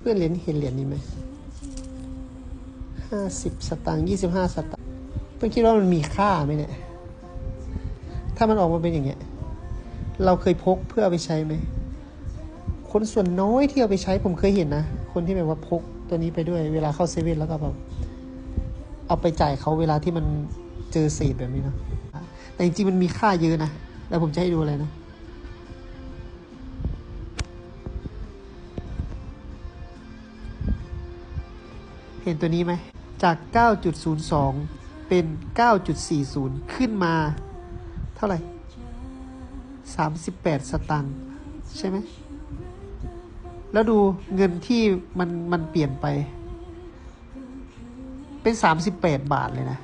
เพื่อนๆเหรียญเห็นเหรียญนี้ไหมห้าสิบสตางค์ยี่สิบห้าสตางค์เพื่อนคิดว่ามันมีค่าไหมเนี่ย ถ้ามันออกมาเป็นอย่างเงี้ย เราเคยพกเพื่อเอาไปใช้ไหม คนส่วนน้อยที่เอาไปใช้ผมเคยเห็นนะ คนที่แบบว่าพกตัวนี้ไปด้วย เวลาเข้าเซเว่นแล้วก็แบบเอาไปจ่ายเขาเวลาที่มันเจอเศษแบบนี้เนอะแต่จริงๆมันมีค่าเยอะนะ แล้วผมจะให้ดูอะไรนะ เห็นตัวนี้ไหม จาก 9.02 เป็น 9.40 ขึ้นมา เท่าไหร่ 38 สตังค์ใช่ไหม แล้วดูเงินที่มันมันเปลี่ยนไป เป็น 38 บาทเลยนะ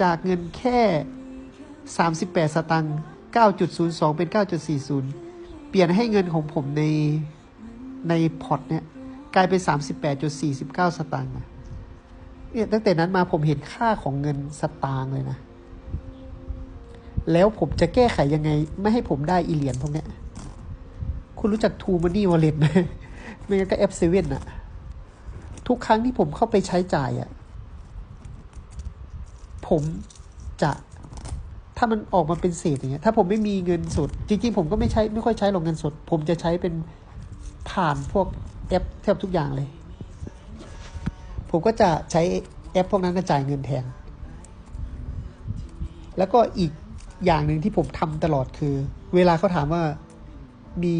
จากเงินแค่ 38 สตังค์9.02 เป็น 9.40 เปลี่ยนให้เงินของผมใน ในพอร์ตเนี่ยกลายเป็น 38.49 สตางค์เนี่ยตั้งแต่นั้นมาผมเห็นค่าของเงินสตางค์เลยนะ แล้วผมจะแก้ไขยังไง ไม่ให้ผมได้อีเหรียญพวกเนี้ย คุณรู้จัก True Money Wallet ไหมไม่งั้นก็ F7 อ่นอะทุกครั้งที่ผมเข้าไปใช้จ่ายอะผมจะถ้ามันออกมาเป็นเศษอย่างเงี้ยถ้าผมไม่มีเงินสด จริงๆ ผมก็ไม่ใช้ไม่ค่อยใช้หรอกเงินสด ผมจะใช้เป็น ผ่านพวกแอปแทบทุกอย่างเลย ผมก็จะใช้แอปพวกนั้นจ่ายเงินแทน แล้วก็อีกอย่างหนึ่งที่ผมทำตลอดคือ เวลาเขาถามว่ามี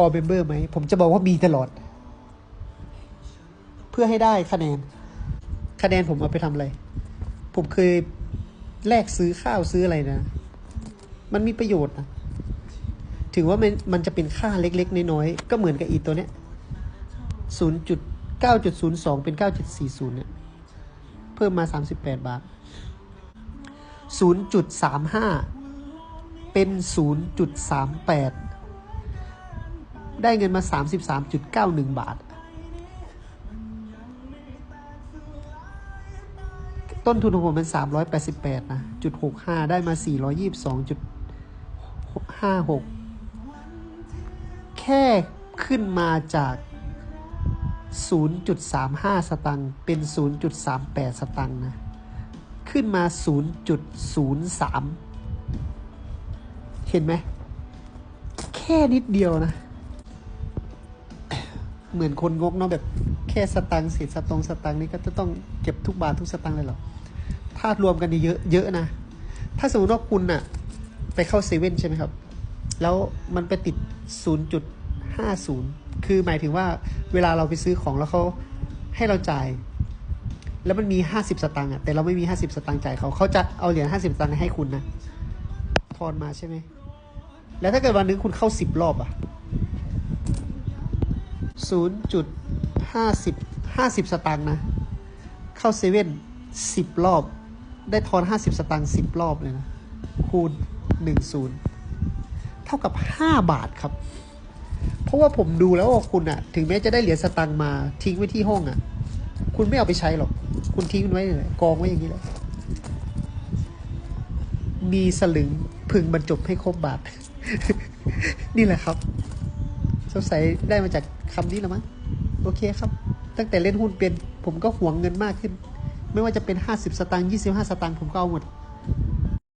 all member ไหม ผมจะบอกว่ามีตลอด เพื่อให้ได้คะแนน คะแนนผมเอาไปทำอะไร ผมเคยแลกซื้อข้าวซื้ออะไรนะ มันมีประโยชน์นะ ถือว่ามันมันจะเป็นค่าเล็กๆ น้อยๆ ก็เหมือนกับอีตัวเนี้ย0.9.02 เป็น 9.40 เนี่ย เพิ่มมา 38 บาท 0.35 เป็น 0.38 ได้เงินมา 33.91 บาท ต้นทุนของผมเป็น 388 นะ จุด 65 ได้มา 422.56 แค่ขึ้นมาจาก 0.35 สตังค์เป็น 0.38 สตังค์นะ ขึ้นมา 0.03 เห็นไหม แค่นิดเดียวนะ เหมือนคนงกเนาะแบบแค่สตังค์เศษสตงสตังค์นี่ก็จะต้องเก็บทุกบาททุกสตังค์เลยเหรอ ถ้ารวมกันนี่เยอะเยอะนะ ถ้าสมมติว่าคุณน่ะไปเข้าเซเว่นใช่ไหมครับ แล้วมันไปติด 0.50 คือหมายถึงว่าเวลาเราไปซื้อของแล้วเขาให้เราจ่าย แล้วมันมี 50 สตางค์อะแต่เราไม่มี 50 สตางค์จ่ายเขาเขาจะเอาเหรียญ50 สตางค์ให้คุณนะทอนมาใช่ไหมแล้วถ้าเกิดวันนึงคุณเข้า 10 รอบอะ0.50 50 สตางค์นะ เข้าเซเว่น10 รอบ ได้ทอน 50 สตางค์10 รอบเลยนะ คูณ 10 ท่ากับ 5 บาทครับ เพราะว่าผมดูแล้วว่าคุณอะถึงแม้จะได้เหรียญสตังค์มาทิ้งไว้ที่ห้องอะคุณไม่เอาไปใช้หรอก คุณทิ้งมันไว้เลยกองไว้อย่างนี้แหละมีสลึงพึงบรรจบให้ครบบาท นี่แหละครับ สงสัยได้มาจากคำนี้แล้วมั้งโอเคครับ ตั้งแต่เล่นหุ้นเป็น ผมก็หวงเงินมากขึ้น ไม่ว่าจะเป็น 50 สตางค์25 สตางค์ผมก็เอาหมด